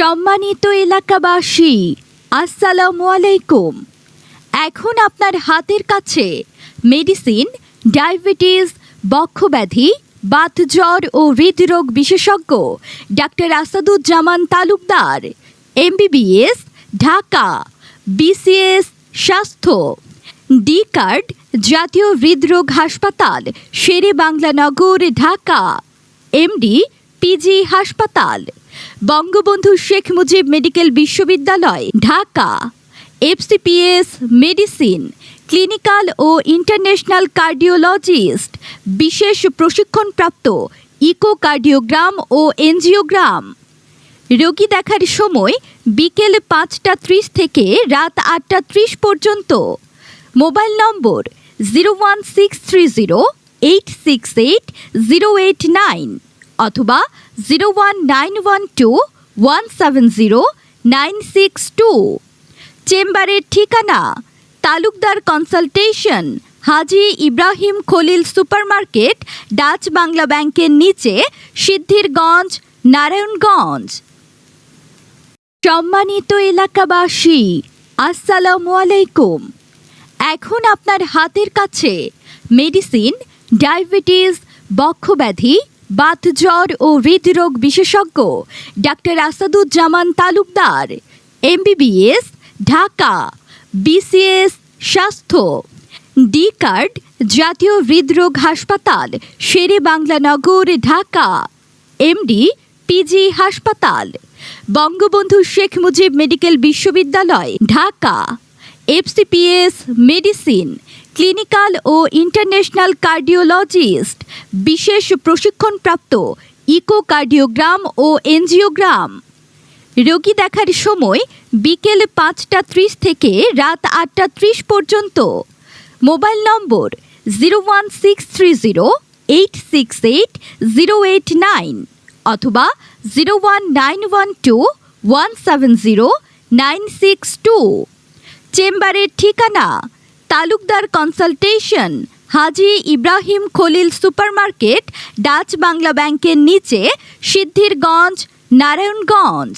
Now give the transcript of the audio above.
সম্মানিত এলাকাবাসী, আসসালামু আলাইকুম। এখন আপনার হাতের কাছে মেডিসিন, ডায়াবেটিস, বক্ষব্যাধি, বাতজ্বর ও হৃদরোগ বিশেষজ্ঞ doctor Asaduzzaman Talukdar, MBBS, Dhaka, BCS স্বাস্থ্য ডি কার্ড জাতীয় হৃদরোগ হাসপাতাল, শেরে বাংলানগর, ঢাকা, এমডি পিজি হাসপাতাল। বঙ্গবন্ধু শেখ মুজিব মেডিকেল বিশ্ববিদ্যালয়, ঢাকা। এফসিপিএস মেডিসিন, ক্লিনিক্যাল ও ইন্টারন্যাশনাল কার্ডিওলজিস্ট, বিশেষ প্রশিক্ষণপ্রাপ্ত ইকোকার্ডিওগ্রাম ও এনজিওগ্রাম। রোগী দেখার সময় বিকেল পাঁচটা ত্রিশ থেকে রাত আটটা ত্রিশ পর্যন্ত। Mobile number zero one six three zero eight six eight zero eight nine. অথবা zero one nine one two one seven zero nine six two চেম্বারের ঠিকানা, Talukdar consultation, Haji Ibrahim Khalil supermarket, Dutch Bangla ব্যাংকের নিচে, সিদ্ধিরগঞ্জ, নারায়ণগঞ্জ। সম্মানিত এলাকাবাসী, আসসালামু আলাইকুম। এখন আপনার হাতের কাছে মেডিসিন ডায়াবেটিস বক্ষব্যাধি বাতজ্বর ও হৃদরোগ বিশেষজ্ঞ doctor Asaduzzaman Talukdar MBBS Dhaka BCS স্বাস্থ্য ডি কার্ড জাতীয় হৃদরোগ হাসপাতাল, শেরে বাংলানগর ঢাকা এমডি পিজি হাসপাতাল, বঙ্গবন্ধু শেখ মুজিব মেডিকেল বিশ্ববিদ্যালয়, ঢাকা এফসিপিএস মেডিসিন ক্লিনিক্যাল ও ইন্টারন্যাশনাল কার্ডিওলজিস্ট, বিশেষ প্রশিক্ষণপ্রাপ্ত ইকোকার্ডিওগ্রাম ও এনজিওগ্রাম। রোগী দেখার সময় বিকেল পাঁচটা ত্রিশ থেকে রাত আটটা ত্রিশ পর্যন্ত। Mobile number zero one six three zero eight six eight zero eight nine অথবা zero one nine one two one seven zero nine six two. চেম্বারের ঠিকানা Talukdar consultation Haji Ibrahim Khalil supermarket Dutch Bangla ব্যাংকের নিচে সিদ্ধিরগঞ্জ নারায়ণগঞ্জ।